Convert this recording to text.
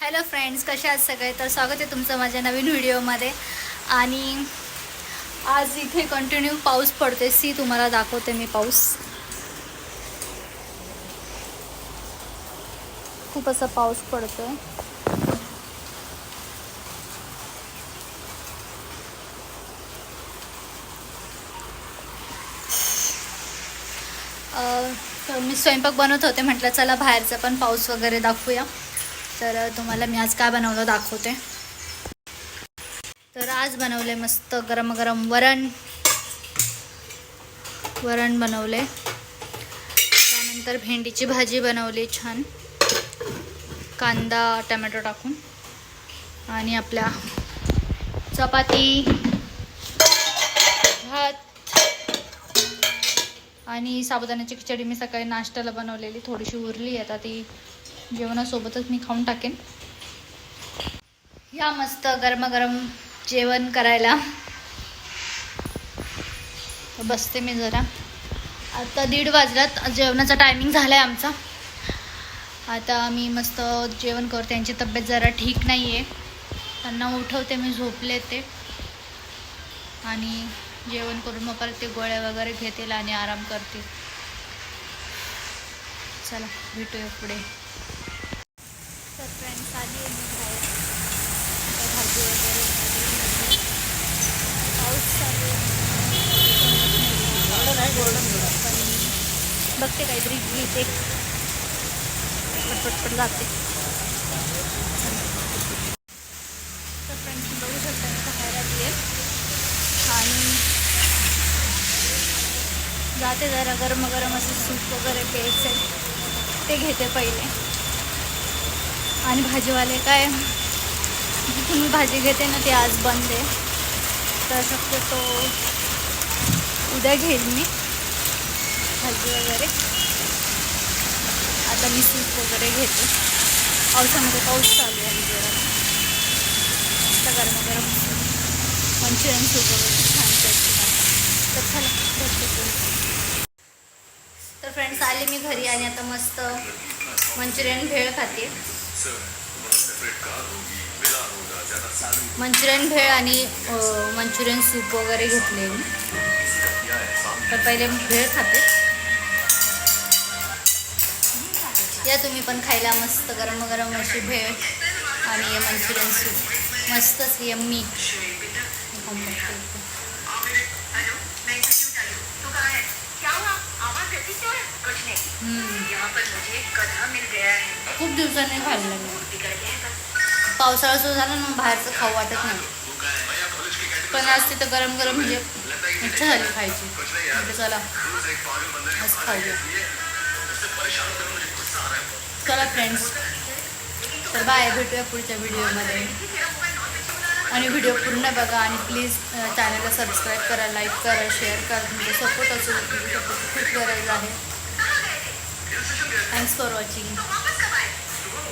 Hello friends कशा आहात सगळे? तर स्वागत आहे तुमचं माझ्या नवीन व्हिडिओमध्ये. आणि आज इथे कंटिन्यू पाऊस पडते सी तुम्हाला दाखवते मी पाऊस. खूप असा पाऊस पडतो तर मी स्वयंपाक बनवत होते. म्हटलं चला बाहेरचा पण पाऊस वगैरे दाखवूया. तर तुम्हाला मी आज काय बनवलं दाखवते. तर आज बनवले मस्त गरम गरम वरण. वरण बनवले. त्यानंतर भेंडीची भाजी बनवली छान. कांदा टमॅटो टाकून. आणि आपल्या चपाती भात आणि साबुदाण्याची खिचडी मी सकाळी नाश्त्याला बनवलेली. थोडीशी उरली आता ती जेवणासोबतच मी खाऊन टाकेन. या मस्त गरमागरम जेवण करायला. बसते मी जरा. आता दीड वाजल्यात. जेवणाचा टायमिंग झाला आहे आमचा. आता मी मस्त जेवण करते. त्यांची तब्येत जरा ठीक नाही आहे त्यांना उठवते मी झोपले ते. आणि जेवण करून मग परत ते गोळ्या वगैरे घेतील आणि आराम करतील. चला भेटूया पुढे. आहे मी बाहेर आता भाजी वगैरे बनवली. पाऊस चालू आहे. पण बघते काहीतरी घेते पटपट जाते तर फ्रेंड्स बघू शकता मी बाहेर आली आहे आणि जाते जरा गरम गरम असं सूप वगैरे प्यायचं ते घेते पहिले। आणि भाजीवाले काय? जिथून मी भाजी घेते ना ते आज बंद आहे. तर शक्यतो उद्या घेईल मी भाजी वगैरे. आता मी सूप वगैरे घेते. पावसामध्ये पाऊस चालू आहे जरा. आता गरम गरम मंचुरियन सूप वगैरे छान तर चला भेटते तर फ्रेंड्स आले मी घरी आणि आता मस्त मंचुरियन भेळ खाते. मंचुरियन भेळ आणि मंचुरियन सूप वगैरे घेतले. मी तर पहिले भेळ खाते. या तुम्ही पण खायला मस्त गरम गरम अशी भेळ आणि मंचुरियन सूप. मस्तच यम्मी खाऊन बघते इथे. हम्म. खूप दिवसांनी खाल्लं मी। पावसाळा सुरू झाला ना बाहेरचं खाऊ वाटत नाही। पण आज तिथं गरम गरम म्हणजे इच्छा झाली खायची. म्हणजे चला आज खाऊया. चला फ्रेंड्स तर बाय भेटूया पुढच्या व्हिडिओमध्ये आणि व्हिडिओ पूर्ण बघा आणि प्लीज चॅनलला सबस्क्राईब करा लाईक करा शेअर करा. म्हणजे सपोर्ट असू सपोर्ट खूप गरज आहे. Thanks for watching